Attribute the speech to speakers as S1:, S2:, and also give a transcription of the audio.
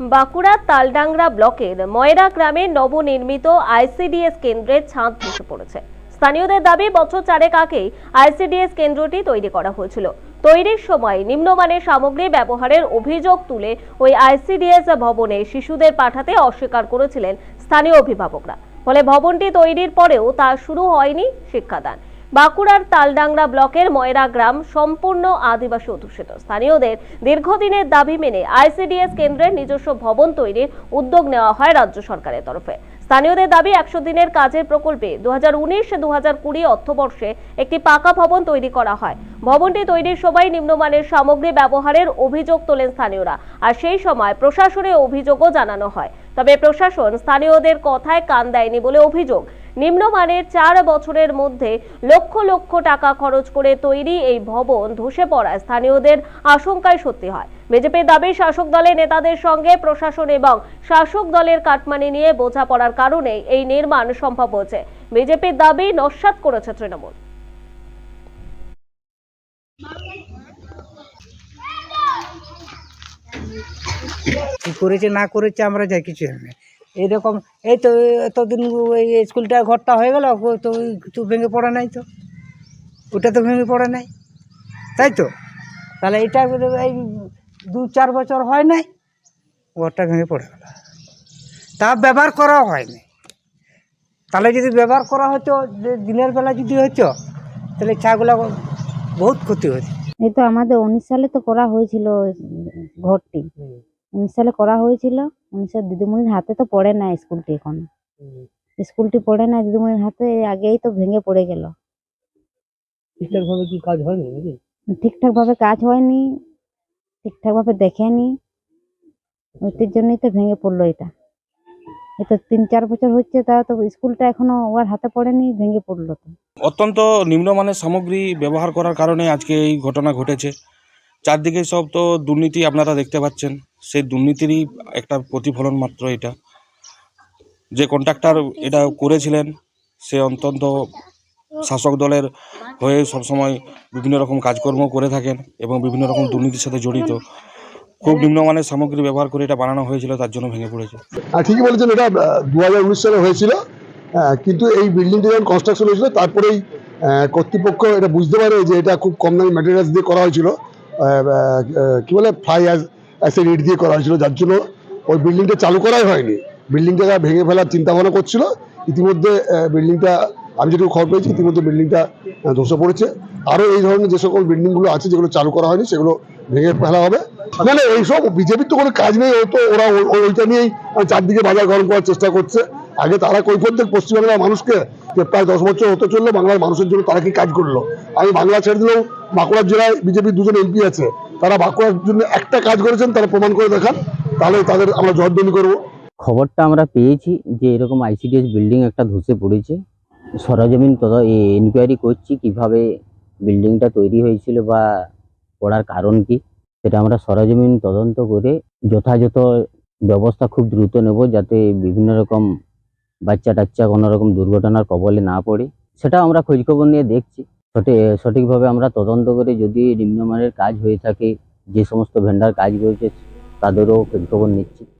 S1: বাঁকুড়া তালডাংরা ব্লকের ময়রা গ্রামে নবনির্মিত আইসিডিএস কেন্দ্রের ছাদ ধসে পড়েছে। স্থানীয়দের দাবি, বছর চারেক আগেই আইসিডিএস কেন্দ্রটি তৈরি করা হয়েছিল। তৈরির সময় নিম্নমানের সামগ্রী ব্যবহারের অভিযোগ তুলে ওই আইসিডিএস ভবনে শিশুদের পাঠাতে অস্বীকার করেছিলেন স্থানীয় অভিভাবকরা। ফলে ভবনটি তৈরির পরেও তা শুরু হয়নি শিক্ষাদান। বাঁকুড়ার তালডাংরা ব্লকের ময়রা গ্রাম সম্পূর্ণ আদিবাসী অধ্যুষিত। স্থানীয়দের দীর্ঘদিনের দাবি মেনে আইসিডিএস কেন্দ্রের নিজস্ব ভবন তৈরির উদ্যোগ নেওয়া হয় রাজ্য সরকারের তরফে। স্থানীয়দের দাবি, একশো দিনের কাজের প্রকল্পে দু হাজার উনিশ কুড়ি অর্থবর্ষে একটি পাকা ভবন তৈরি করা হয়। ভবনটি তৈরির সময় নিম্নমানের সামগ্রী ব্যবহারের অভিযোগ তোলেন স্থানীয়রা। আর সেই সময় প্রশাসনের অভিযোগও জানানো হয়। তবে প্রশাসন স্থানীয়দের কথায় কান দেয়নি বলে অভিযোগ। নিম্নমানের চার বছরের মধ্যে লক্ষ লক্ষ টাকা খরচ করে তৈরি এই ভবন ধসে পড়ায় স্থানীয়দের আশঙ্কায় সত্যি হয়। বিজেপির দাবি, শাসক দলের নেতাদের সঙ্গে প্রশাসন এবং শাসক দলের কাটমানি নিয়ে বোঝাপড়ার কারণে এই নির্মাণ সম্ভব হয়েছে। বিজেপির দাবি, নস্যাৎ করেছে তৃণমূল।
S2: করেছে, না করেছে, আমরা যাই, কিছু জানি না। এইরকম এই তো, এতদিন ওই স্কুলটা ঘরটা হয়ে গেল তো কিছু ভেঙে পড়ে নাই তো। ওটা তো ভেঙে পড়ে নাই। তাই তো? তাহলে এটা এই দু চার বছর হয় নাই, ঘরটা ভেঙে পড়ে গেল। তা ব্যবহার করা হয়নি। তাহলে যদি ব্যবহার করা হতো দিনের বেলা যদি হতো, তাহলে চাগুলো বহুত ক্ষতি হতো।
S3: এই তো আমাদের উনিশ সালে তো করা হয়েছিল ঘরটি উনিশ সালে করা হয়েছিল। উনিশশো দিদিমণির হাতে তো পড়ে না স্কুলটি এখন। স্কুলটি পড়ে না দিদিমণির হাতে আগেই তো ভেঙে পড়ে গেল।
S2: ঠিকঠাকভাবে কি কাজ হয়নি নাকি?
S3: ঠিকঠাক ভাবে কাজ হয়নি ঠিকঠাক ভাবে দেখেনি ওইটির জন্যই তো ভেঙে পড়ল এটা। তিন চার বছর হচ্ছে তা তো স্কুলটা এখনও ওর হাতে পড়েনি ভেঙে পড়ল তো।
S4: অত্যন্ত নিম্নমানের সামগ্রী ব্যবহার করার কারণে আজকে এই ঘটনা ঘটেছে। চারদিকে সব তো দুর্নীতি আপনারা দেখতে পাচ্ছেন। সেই দুর্নীতিরই একটা প্রতিফলন মাত্র এটা। যে কন্ট্রাক্টর এটা করেছিলেন, সে অত্যন্ত শাসক দলের হয়ে সবসময় বিভিন্ন রকম কাজকর্ম করে থাকেন এবং বিভিন্ন রকম দুর্নীতির সাথে জড়িত। খুব নিম্নমানের সামগ্রী ব্যবহার করে এটা বানানো হয়েছিল, তার জন্য ভেঙে পড়েছে।
S5: আর ঠিকই বলেছেন, এটা দু হাজার উনিশ সালে হয়েছিল। কিন্তু এই বিল্ডিংটা যখন কনস্ট্রাকশন হয়েছিল, তারপরেই কর্তৃপক্ষ এটা বুঝতে পারে যে এটা খুব কম দামি ম্যাটেরিয়ালস দিয়ে করা হয়েছিল। কি বলে ফ্লাই অ্যাসিড ইট দিয়ে করা হয়েছিল। যার জন্য ওই বিল্ডিংটা চালু করাই হয়নি। বিল্ডিংটা ভেঙে ফেলার চিন্তা ভাবনা করছিল। ইতিমধ্যে বিল্ডিংটা আমি যেটুকু খবর পেয়েছি, ইতিমধ্যে বিল্ডিংটা ধসে পড়েছে। আরও এই ধরনের যে সকল বিল্ডিংগুলো আছে, যেগুলো চালু করা হয়নি, সেগুলো ভেঙে ফেলা হবে। না না এইসব বিজেপির তো কোনো কাজ নেই ও তো ওরা ওইটা নিয়েই চারদিকে বাজার গরম করার চেষ্টা করছে। আগে তারা কৈফত দেখ পশ্চিমবাংলার মানুষকে যে প্রায় দশ বছর হতে চলল, বাংলার মানুষের জন্য তারা কি কাজ করল? আমি বাংলা ছেড়ে দিলেও বাঁকুড়ার জেলায় বিজেপির দুজন এমপি আছে। তারা বাঁকুড়ার জন্য একটা কাজ করেছেন, তারা প্রমাণ করে দেখান। তাহলে তাদের আমরা জবাবদিহি করব।
S6: খবরটা আমরা পেয়েছি যে এরকম আইসিডিএস বিল্ডিং একটা ধসে পড়েছে। সরজমিন তদ ইনকোয়ারি করছি কীভাবে বিল্ডিংটা তৈরি হয়েছিল বা পড়ার কারণ কি। সেটা আমরা সরজমিন তদন্ত করে যথাযথ ব্যবস্থা খুব দ্রুত নেব যাতে বিভিন্ন রকম বাচ্চা টাচ্চা কোনো রকম দুর্ঘটনার কবলে না পড়ে। সেটা আমরা খোঁজখবর নিয়ে দেখছি। সঠিক, সঠিকভাবে আমরা তদন্ত করে যদি নিম্নমানের কাজ হয়ে থাকে, যে সমস্ত ভেন্ডার কাজ রয়েছে, তাদেরও খোঁজখবর নিচ্ছি।